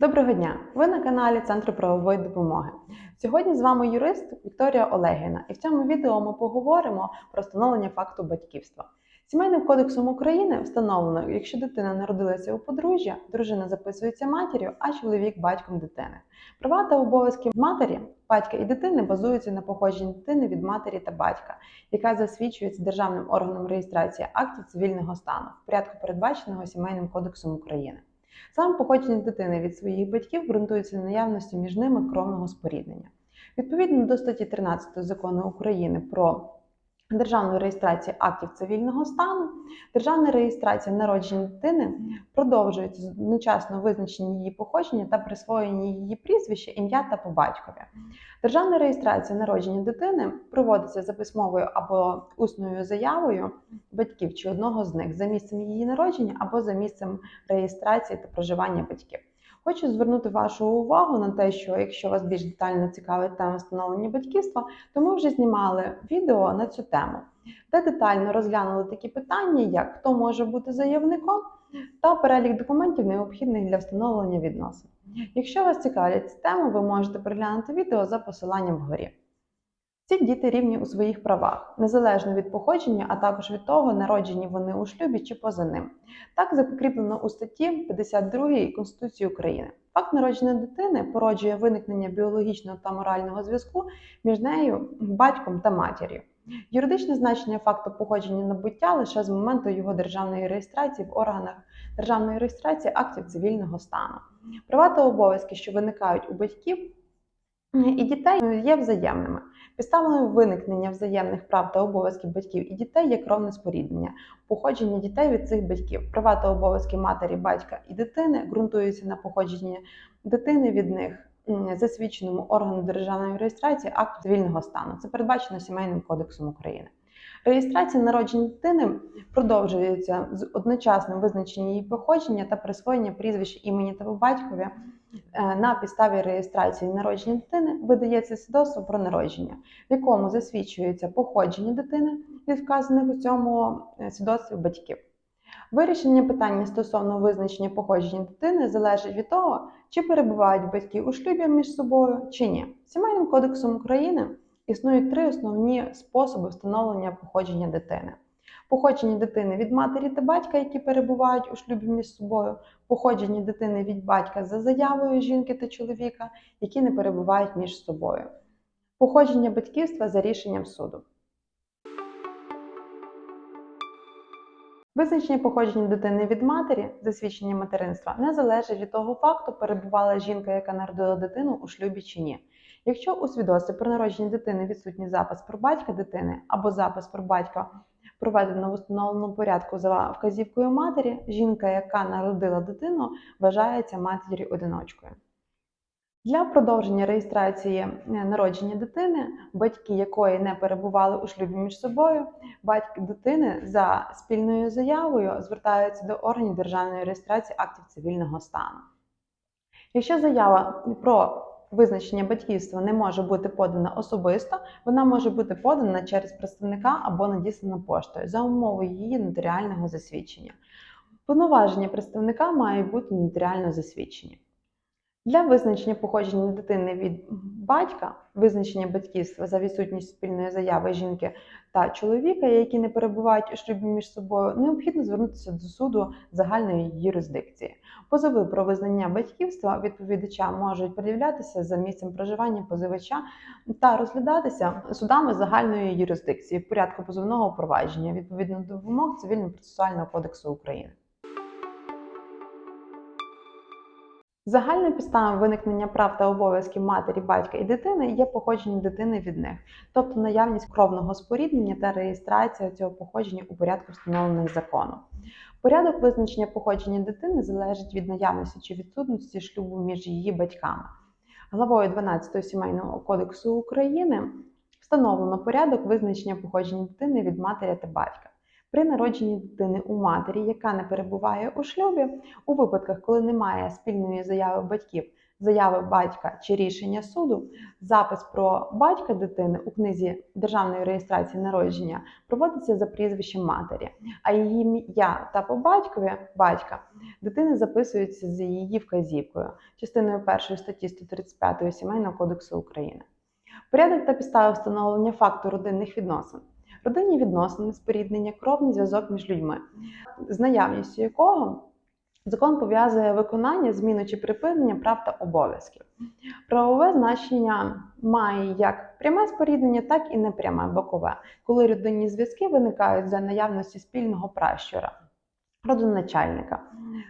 Доброго дня! Ви на каналі Центру правової допомоги. Сьогодні з вами юрист Вікторія Олегіна, і в цьому відео ми поговоримо про встановлення факту батьківства. Сімейним кодексом України встановлено, якщо дитина народилася у подружжя, дружина записується матір'ю, а чоловік батьком дитини. Права та обов'язки матері, батька і дитини базуються на походженні дитини від матері та батька, яка засвідчується державним органом реєстрації актів цивільного стану в порядку передбаченого сімейним кодексом України. Саме походження дитини від своїх батьків ґрунтується на наявності між ними кровного споріднення. Відповідно до статті 13 закону України про державну реєстрацію актів цивільного стану, державна реєстрація народження дитини продовжується з одночасно визначення її походження та присвоєння її прізвища, ім'я та по батькові. Державна реєстрація народження дитини проводиться за письмовою або усною заявою батьків чи одного з них за місцем її народження або за місцем реєстрації та проживання батьків. Хочу звернути вашу увагу на те, що якщо вас більш детально цікавить тема встановлення батьківства, то ми вже знімали відео на цю тему, де детально розглянули такі питання, як хто може бути заявником та перелік документів, необхідних для встановлення відносин. Якщо вас цікавлять ці теми, ви можете переглянути відео за посиланням вгорі. Всі діти рівні у своїх правах, незалежно від походження, а також від того, народжені вони у шлюбі чи поза ним. Так закріплено у статті 52 Конституції України. Факт народження дитини породжує виникнення біологічного та морального зв'язку між нею, батьком та матір'ю. Юридичне значення факту походження набуття лише з моменту його державної реєстрації в органах державної реєстрації актів цивільного стану. Права та обов'язки, що виникають у батьків і дітей, є взаємними. Підставою виникнення взаємних прав та обов'язків батьків і дітей є кровне споріднення, походження дітей від цих батьків. Права та обов'язки матері, батька і дитини ґрунтуються на походженні дитини від них, засвідченому органу державної реєстрації акту цивільного стану. Це передбачено сімейним кодексом України. Реєстрація народження дитини продовжується з одночасним визначенням її походження та присвоєння прізвища імені та батькові Е, на підставі реєстрації народження дитини видається свідоцтво про народження, в якому засвідчується походження дитини від вказаних у цьому е, свідоцтві батьків. Вирішення питання стосовно визначення походження дитини залежить від того, чи перебувають батьки у шлюбі між собою чи ні. Сімейним кодексом України існують три основні способи встановлення походження дитини. Походження дитини від матері та батька, які перебувають у шлюбі між собою, походження дитини від батька за заявою жінки та чоловіка, які не перебувають між собою, походження батьківства за рішенням суду. Визначення походження дитини від матері, засвідчення материнства, не залежить від того факту, перебувала жінка, яка народила дитину у шлюбі чи ні. Якщо у свідоцтві про народження дитини відсутній запис про батька дитини або запис про батька проведено в установленому порядку за вказівкою матері, жінка, яка народила дитину, вважається матір'ю одиночкою. Для продовження реєстрації е, народження дитини, батьки якої не перебували у шлюбі між собою, батьки дитини за спільною заявою звертаються до органів державної реєстрації актів цивільного стану. Якщо заява про визначення батьківства не може бути подана особисто, вона може бути подана через представника або надіслана поштою за умовою її нотаріального засвідчення. Повноваження представника має бути нотаріально засвідчені. Для визначення походження дитини від батька, визначення батьківства за відсутність спільної заяви жінки та чоловіка, які не перебувають у шлюбі між собою, необхідно звернутися до суду загальної юрисдикції. Позови про визнання батьківства відповідача можуть пред'являтися за місцем проживання позивача та розглядатися судами загальної юрисдикції в порядку позовного провадження відповідно до вимог Цивільно-процесуального кодексу України. Загальною підставою виникнення прав та обов'язків матері, батька і дитини є походження дитини від них, тобто наявність кровного споріднення та реєстрація цього походження у порядку встановлених законом. Порядок визначення походження дитини залежить від наявності чи відсутності шлюбу між її батьками. Главою 12 Сімейного кодексу України встановлено порядок визначення походження дитини від матері та батька. При народженні дитини у матері, яка не перебуває у шлюбі, у випадках, коли немає спільної заяви батьків заяви батька чи рішення суду, запис про батька дитини у книзі державної реєстрації народження проводиться за прізвищем матері, а її ім'я та по батькові батька дитини записуються з її вказівкою, частиною 1 статті 135 Сімейного кодексу України. Порядок та підстави встановлення факту родинних відносин. Родинні відносини, споріднення, кровний зв'язок між людьми, з наявністю якого закон пов'язує виконання, зміну чи припинення прав та обов'язків. Правове значення має як пряме споріднення, так і непряме бокове, коли родинні зв'язки виникають за наявності спільного пращура, родоначальника.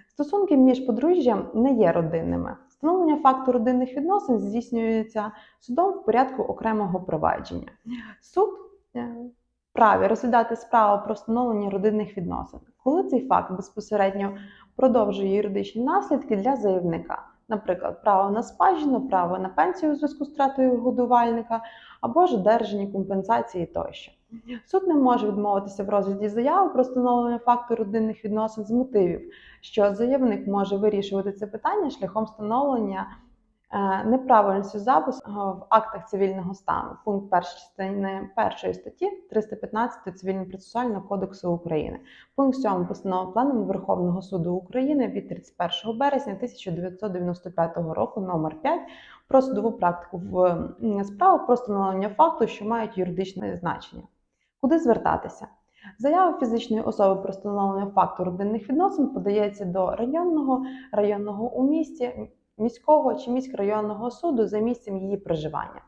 Стосунки між подружжям не є родинними. Встановлення факту родинних відносин здійснюється судом в порядку окремого провадження. Суд вправі розглядати справу про встановлення родинних відносин, коли цей факт безпосередньо продовжує юридичні наслідки для заявника, наприклад, право на спадщину, право на пенсію у зв'язку з втратою годувальника або ж одержання компенсації тощо. Суд не може відмовитися в розгляді заяви про встановлення факту родинних відносин з мотивів, що заявник може вирішувати це питання шляхом встановлення е, неправильності запису е, в актах цивільного стану, пункт 1 частини 1 статті 315 Цивільно-процесуального кодексу України, пункт 7 постанови Пленуму Верховного суду України від 31 березня 1995 року номер 5 про судову практику в справах про встановлення факту, що мають юридичне значення. Куди звертатися? Заява фізичної особи про встановлення факту родинних відносин подається до районного, районного у місті, міського чи міськрайонного суду за місцем її проживання.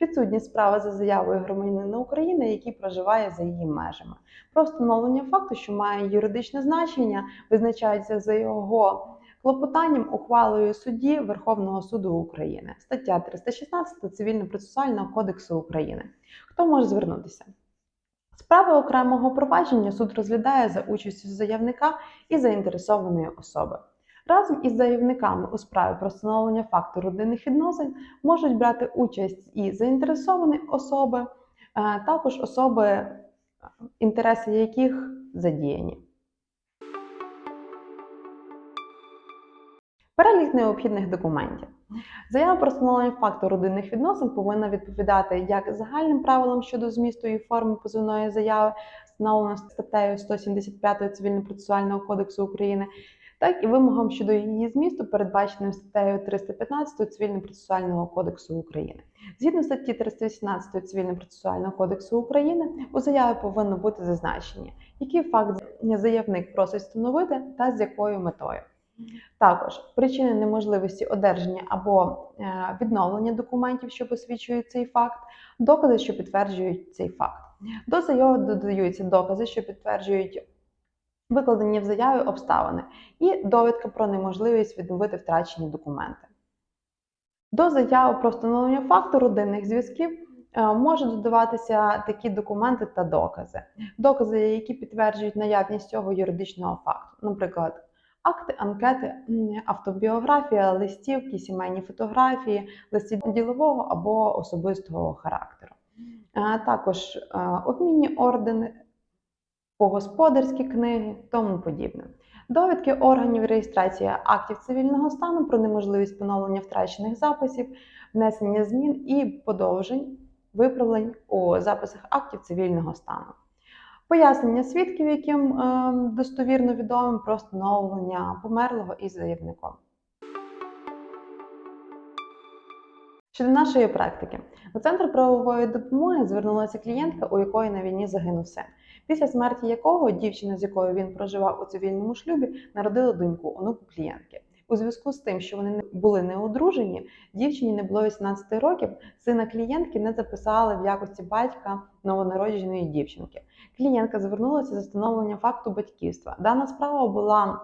Відсутність справи за заявою громадянина України, який проживає за її межами. Про встановлення факту, що має юридичне значення, визначається за його клопотанням ухвалою судді Верховного суду України. Стаття 316 Цивільно-процесуального кодексу України. Хто може звернутися? Справи окремого провадження суд розглядає за участю заявника і заінтересованої особи. Разом із заявниками у справі про встановлення факту родинних відносин можуть брати участь і заінтересовані особи, е, також особи, е, інтереси яких задіяні. Перелік необхідних документів. Заява про встановлення факту родинних відносин повинна відповідати як загальним правилам щодо змісту і форми позовної заяви, встановлено статтею 175 Цивільно-процесуального кодексу України, так і вимогам щодо її змісту, передбаченим статтею 315 Цивільно-процесуального кодексу України. Згідно статті 318 Цивільно-процесуального кодексу України, у заяві повинно бути зазначені, який факт заявник просить встановити та з якою метою. Також причини неможливості одержання або е, відновлення документів, що посвідчують цей факт, докази, що підтверджують цей факт. До заяви додаються докази, що підтверджують викладені в заяві обставини, і довідка про неможливість відновити втрачені документи. До заяви про встановлення факту родинних зв'язків е, можуть додаватися такі документи та докази. Докази, які підтверджують наявність цього юридичного факту, наприклад, акти, анкети, автобіографія, листівки, сімейні фотографії, листи ділового або особистого характеру. Е, Також е, обмінні ордени, погосподарські книги, тому подібне. Довідки органів реєстрації актів цивільного стану про неможливість поновлення втрачених записів, внесення змін і подовжень, виправлень у записах актів цивільного стану. Пояснення свідків, яким е, достовірно відомим про встановлення померлого із заявником. Щодо нашої практики, у центр правової допомоги звернулася клієнтка, у якої на війні загинув син, після смерті якого дівчина, з якою він проживав у цивільному шлюбі, народила доньку, онуку клієнтки. У зв'язку з тим, що вони були не одружені, дівчині не було 18 років, сина клієнтки не записали в якості батька новонародженої дівчинки. Клієнтка звернулася за встановлення факту батьківства. Дана справа була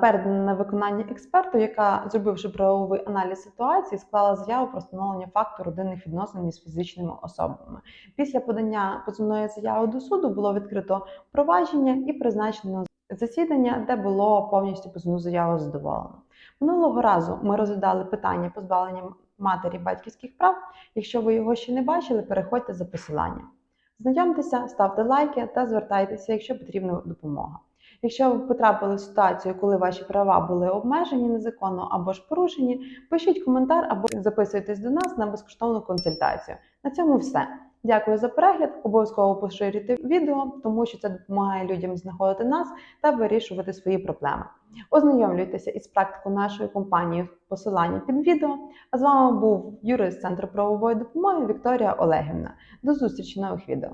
передана на виконання експерту, яка, зробивши правовий аналіз ситуації, склала заяву про встановлення факту родинних відносин між фізичними особами. Після подання позовної заяви до суду було відкрито провадження і призначено засідання, де було повністю позовну заяву задоволено. Минулого разу ми розглядали питання позбавлення матері батьківських прав. Якщо ви його ще не бачили, переходьте за посиланням. Знайомтеся, ставте лайки та звертайтеся, якщо потрібна допомога. Якщо ви потрапили в ситуацію, коли ваші права були обмежені незаконно або ж порушені, пишіть коментар або записуйтесь до нас на безкоштовну консультацію. На цьому все. Дякую за перегляд. Обов'язково поширюйте відео, тому що це допомагає людям знаходити нас та вирішувати свої проблеми. Ознайомлюйтеся із практикою нашої компанії в посиланні під відео. А з вами був юрист Центру правової допомоги Вікторія Олегівна. До зустрічі в нових відео.